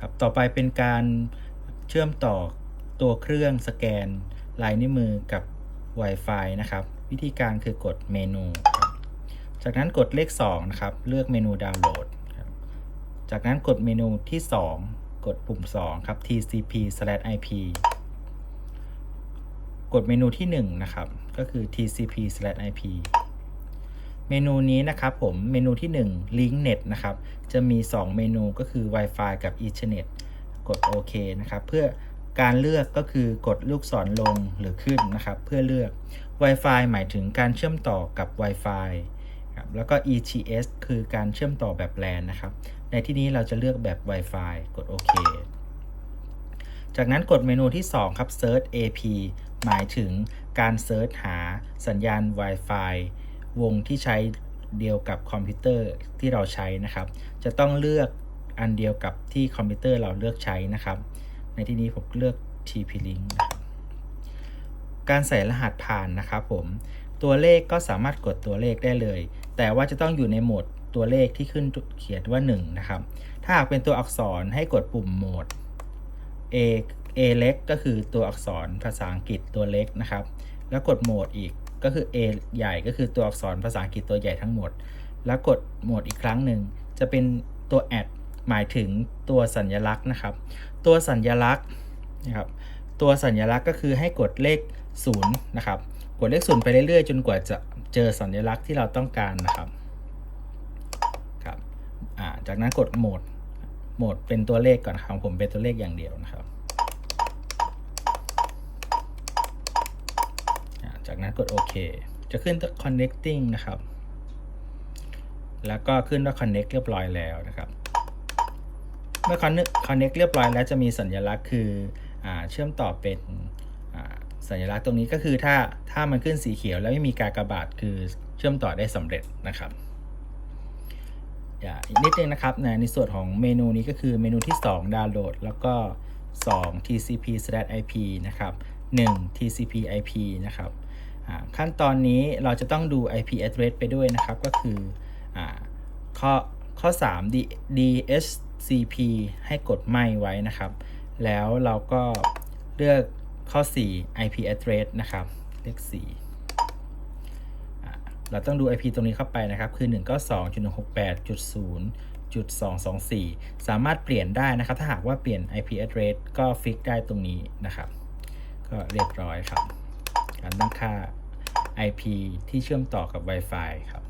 ครับต่อไปเป็นการเชื่อมต่อตัวเครื่องสแกนลายนิ้วมือกับ Wi-Fi นะครับ วิธีการคือกดเมนู จากนั้นกดเลข 2 นะครับ เลือกเมนูดาวน์โหลด จากนั้นกดเมนูที่ 2 กดปุ่ม 2 ครับ TCP/IP กดเมนูที่ 1 นะครับ ก็คือ TCP/IP เมนูนี้นะครับผมเมนูที่ 1 Link Net นะครับจะมี 2 เมนูก็คือ Wi-Fi กับ Ethernet กดโอเคนะครับเพื่อการเลือกก็คือกดลูกศรลงหรือขึ้นนะครับ เพื่อเลือก Wi-Fi หมายถึงการเชื่อมต่อกับ Wi-Fi ครับแล้วก็ ETS คือการเชื่อมต่อแบบ LAN นะครับ ในที่นี้เราจะเลือกแบบ Wi-Fi กดโอเค จากนั้นกดเมนูที่ 2 ครับ Search AP หมายถึงการเซิร์ชหาสัญญาณ Wi-Fi วงที่ใช้เดียวกับคอมพิวเตอร์ที่เราใช้นะครับ จะต้องเลือกอันเดียวกับที่คอมพิวเตอร์เราเลือกใช้นะครับ ในที่นี้ผมเลือก TP-Link การใส่รหัสผ่านนะครับผม ตัวเลขก็สามารถกดตัวเลขได้เลย แต่ว่าจะต้องอยู่ในโหมดตัวเลขที่ขึ้นเขียนว่า 1 นะครับ ถ้าหากเป็นตัวอักษรให้กดปุ่มโหมด A A เล็กก็คือตัวอักษรภาษาอังกฤษตัวเล็กนะครับ แล้วกดโหมดอีก ก็คือ A ใหญ่ก็คือตัวอักษรภาษาอังกฤษตัวใหญ่ทั้งหมด แล้วกดโหมดอีกครั้งหนึ่ง จะเป็นตัว add หมายถึงตัวสัญลักษณ์นะครับ ตัวสัญลักษณ์นะครับ ตัวสัญลักษณ์ก็คือให้กดเลข0นะครับ กดเลข0ไปเรื่อยๆ จนกว่าจะเจอสัญลักษณ์ที่เราต้องการนะครับ ครับ จากนั้นกดโหมด โหมดเป็นตัวเลขก่อนครับของผมเป็นตัวเลขอย่างเดียวนะครับ จากนั้นกดโอเค จะขึ้น connecting นะครับ แล้วก็ขึ้นว่า connect เรียบร้อยแล้วนะครับ เมื่อ connect เรียบร้อยแล้วจะมีสัญลักษณ์คืออเชื่อมต่อเป็นสัญลักษณ์ตรงนี้ก็คือถ้าถ้ามันขึ้นสีเขียวแล้วไม่มีกากระบาทคือเชื่อมต่อได้สำเร็จนะครับอีกนิดนึงนะครับในในส่วนของเมนูนี้ก็คือเมนูที่2ดาวน์โหลดแล้วก็ 2 TCP/IP นะครับ 1 TCP/IP นะครับ ขั้นตอนนี้เราจะต้องดู IP address ไปด้วยนะครับ ก็คืออข้อข้อ3 D DHCP ให้กดไม่ไว้นะครับ แล้วเราก็เลือกข้อ 4 IP address นะครับเลข4เราต้องดู IP ตรงนี้เข้าไปนะครับ คือ 192.168.0.224 สามารถเปลี่ยนได้นะครับ ถ้าหากว่าเปลี่ยน IP address ก็ฟิกได้ตรงนี้นะครับ ก็เรียบร้อยครับ ค่า IP ที่เชื่อมต่อกับ Wi-Fi ครับ